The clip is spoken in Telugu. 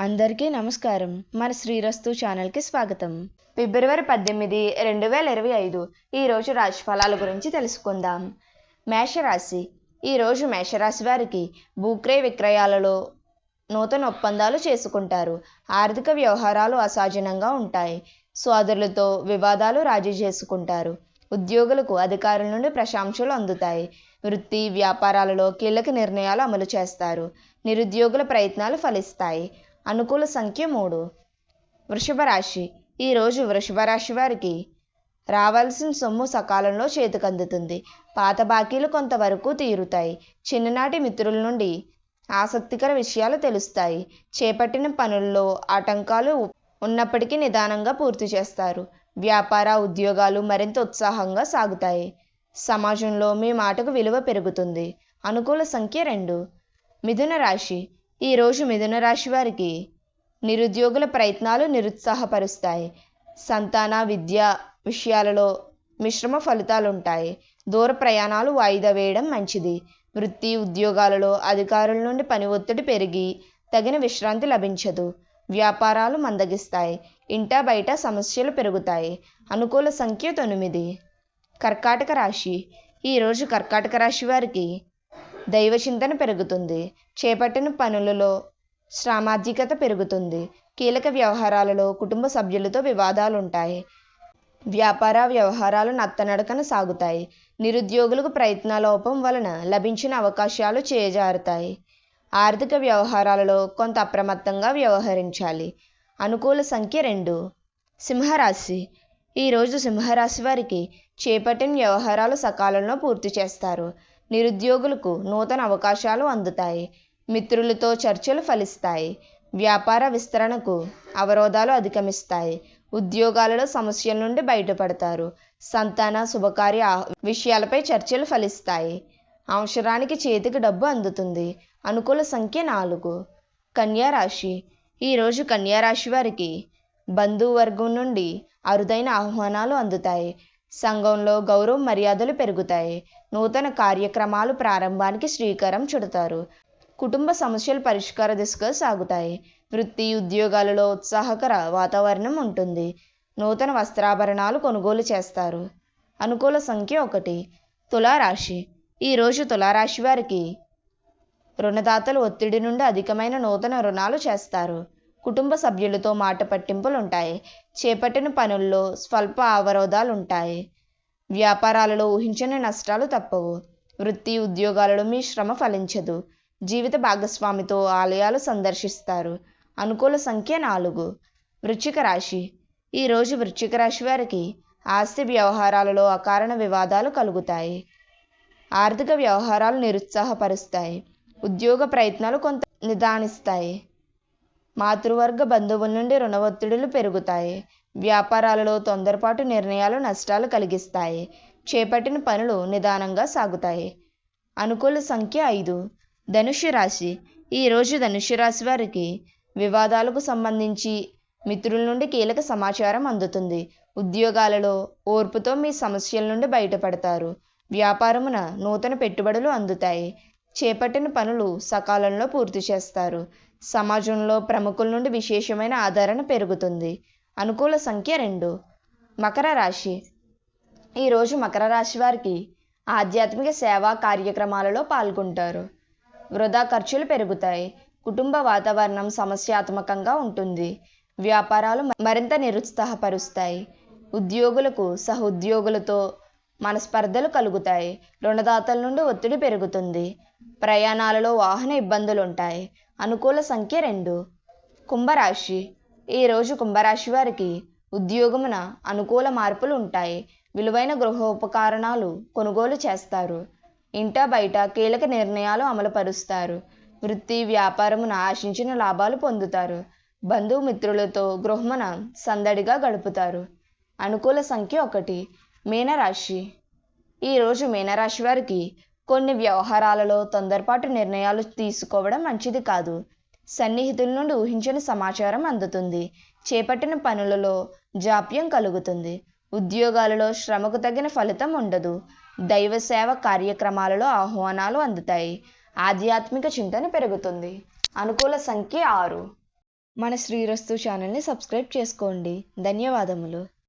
అందరికీ నమస్కారం. మన శ్రీరస్తు ఛానల్కి స్వాగతం. ఫిబ్రవరి పద్దెనిమిది రెండు వేల ఇరవై ఐదు. ఈరోజు రాశి ఫలాల గురించి తెలుసుకుందాం. మేషరాశి. ఈరోజు మేషరాశి వారికి భూక్రయ విక్రయాలలో నూతన ఒప్పందాలు చేసుకుంటారు. ఆర్థిక వ్యవహారాలు అసహజనంగా ఉంటాయి. సోదరులతో వివాదాలు రాజీ చేసుకుంటారు. ఉద్యోగులకు అధికారుల నుండి ప్రశంసలు అందుతాయి. వృత్తి వ్యాపారాలలో కీలక నిర్ణయాలు అమలు చేస్తారు. నిరుద్యోగుల ప్రయత్నాలు ఫలిస్తాయి. అనుకూల సంఖ్య మూడు. వృషభ రాశి. ఈరోజు వృషభ రాశి వారికి రావాల్సిన సొమ్ము సకాలంలో చేతికందుతుంది పాత బాకీలు కొంతవరకు తీరుతాయి. చిన్ననాటి మిత్రుల నుండి ఆసక్తికర విషయాలు తెలుస్తాయి. చేపట్టిన పనుల్లో ఆటంకాలు ఉన్నప్పటికీ నిదానంగా పూర్తి చేస్తారు. వ్యాపార ఉద్యోగాలు మరింత ఉత్సాహంగా సాగుతాయి. సమాజంలో మీ మాటకు విలువ పెరుగుతుంది. అనుకూల సంఖ్య రెండు. మిథున రాశి. ఈరోజు మిథున రాశి వారికి నిరుద్యోగుల ప్రయత్నాలు నిరుత్సాహపరుస్తాయి. సంతాన విద్య విషయాలలో మిశ్రమ ఫలితాలు ఉంటాయి దూర ప్రయాణాలు వాయిదా వేయడం మంచిది. వృత్తి ఉద్యోగాలలో అధికారుల నుండి పని ఒత్తిడి పెరిగి తగిన విశ్రాంతి లభించదు. వ్యాపారాలు మందగిస్తాయి. ఇంటా బయట సమస్యలు పెరుగుతాయి. అనుకూల సంఖ్య తొమ్మిది. కర్కాటక రాశి. ఈరోజు కర్కాటక రాశి వారికి దైవ చింతన పెరుగుతుంది. చేపట్టిన పనులలో సామాజికత పెరుగుతుంది. కీలక వ్యవహారాలలో కుటుంబ సభ్యులతో వివాదాలు ఉంటాయి వ్యాపార వ్యవహారాలు నత్తనడకన సాగుతాయి. నిరుద్యోగులకు ప్రయత్నాలోపం వలన లభించిన అవకాశాలు చేజారుతాయి. ఆర్థిక వ్యవహారాలలో కొంత అప్రమత్తంగా వ్యవహరించాలి. అనుకూల సంఖ్య రెండు. సింహరాశి. ఈరోజు సింహరాశి వారికి చేపట్టిన వ్యవహారాలు సకాలంలో పూర్తి చేస్తారు. నిరుద్యోగులకు నూతన అవకాశాలు అందుతాయి. మిత్రులతో చర్చలు ఫలిస్తాయి. వ్యాపార విస్తరణకు అవరోధాలు అధిగమిస్తాయి. ఉద్యోగాలలో సమస్యల నుండి బయటపడతారు. సంతాన శుభకార్య విషయాలపై చర్చలు ఫలిస్తాయి. అవసరానికి చేతికి డబ్బు అందుతుంది. అనుకూల సంఖ్య నాలుగు. కన్యా రాశి. ఈరోజు కన్యా రాశి వారికి బంధువర్గం నుండి అరుదైన ఆహ్వానాలు అందుతాయి. సంఘంలో గౌరవ మర్యాదలు పెరుగుతాయి. నూతన కార్యక్రమాలు ప్రారంభానికి శ్రీకారం చుడతారు. కుటుంబ సమస్యలు పరిష్కార దిశగా సాగుతాయి. వృత్తి ఉద్యోగాలలో ఉత్సాహకర వాతావరణం ఉంటుంది. నూతన వస్త్రాభరణాలు కొనుగోలు చేస్తారు. అనుకూల సంఖ్య ఒకటి. తులారాశి. ఈరోజు తులారాశి వారికి రుణదాతలు ఒత్తిడి నుండి అధికమైన నూతన రుణాలు చేస్తారు. కుటుంబ సభ్యులతో మాట పట్టింపులు ఉంటాయి చేపట్టిన పనుల్లో స్వల్ప అవరోధాలు ఉంటాయి వ్యాపారాలలో ఊహించని నష్టాలు తప్పవు. వృత్తి ఉద్యోగాలలో మీ శ్రమ ఫలించదు. జీవిత భాగస్వామితో ఆలయాలు సందర్శిస్తారు. అనుకూల సంఖ్య నాలుగు. వృశ్చిక రాశి. ఈరోజు వృశ్చిక రాశి వారికి ఆస్తి వ్యవహారాలలో అకారణ వివాదాలు కలుగుతాయి. ఆర్థిక వ్యవహారాలు నిరుత్సాహపరుస్తాయి. ఉద్యోగ ప్రయత్నాలు కొంత నిదానిస్తాయి. మాతృవర్గ బంధువుల నుండి రుణ ఒత్తిడులు పెరుగుతాయి. వ్యాపారాలలో తొందరపాటు నిర్ణయాలు నష్టాలు కలిగిస్తాయి. చేపట్టిన పనులు నిదానంగా సాగుతాయి. అనుకూల సంఖ్య ఐదు. ధనుషు రాశి. ఈరోజు ధనుషు రాశి వారికి వివాదాలకు సంబంధించి మిత్రుల నుండి కీలక సమాచారం అందుతుంది. ఉద్యోగాలలో ఓర్పుతో మీ సమస్యల నుండి బయటపడతారు. వ్యాపారమున నూతన పెట్టుబడులు అందుతాయి. చేపట్టిన పనులు సకాలంలో పూర్తి చేస్తారు. సమాజంలో ప్రముఖుల నుండి విశేషమైన ఆదరణ పెరుగుతుంది. అనుకూల సంఖ్య రెండు. మకర రాశి. ఈరోజు మకర రాశి వారికి ఆధ్యాత్మిక సేవా కార్యక్రమాలలో పాల్గొంటారు. వృధా ఖర్చులు పెరుగుతాయి. కుటుంబ వాతావరణం సమస్యాత్మకంగా ఉంటుంది. వ్యాపారాలు మరింత నిరుత్సాహపరుస్తాయి. ఉద్యోగులకు సహోద్యోగులతో మనస్పర్ధలు కలుగుతాయి. రుణదాతల నుండి ఒత్తిడి పెరుగుతుంది. ప్రయాణాలలో వాహన ఇబ్బందులు ఉంటాయి అనుకూల సంఖ్య రెండు. కుంభరాశి. ఈరోజు కుంభరాశి వారికి ఉద్యోగమున అనుకూల మార్పులు ఉంటాయి విలువైన గృహోపకరణాలు కొనుగోలు చేస్తారు. ఇంట బయట కీలక నిర్ణయాలు అమలుపరుస్తారు. వృత్తి వ్యాపారమున ఆశించిన లాభాలు పొందుతారు. బంధుమిత్రులతో గృహమున సందడిగా గడుపుతారు. అనుకూల సంఖ్య ఒకటి. మీనరాశి. ఈరోజు మీనరాశి వారికి కొన్ని వ్యవహారాలలో తొందరపాటు నిర్ణయాలు తీసుకోవడం మంచిది కాదు. సన్నిహితుల నుండి ఊహించని సమాచారం అందుతుంది. చేపట్టిన పనులలో జాప్యం కలుగుతుంది. ఉద్యోగాలలో శ్రమకు తగిన ఫలితం ఉండదు. దైవ సేవ కార్యక్రమాలలో ఆహ్వానాలు అందుతాయి. ఆధ్యాత్మిక చింతన పెరుగుతుంది. అనుకూల సంఖ్య ఆరు. మన శ్రీరస్తు ఛానల్ని సబ్స్క్రైబ్ చేసుకోండి. ధన్యవాదములు.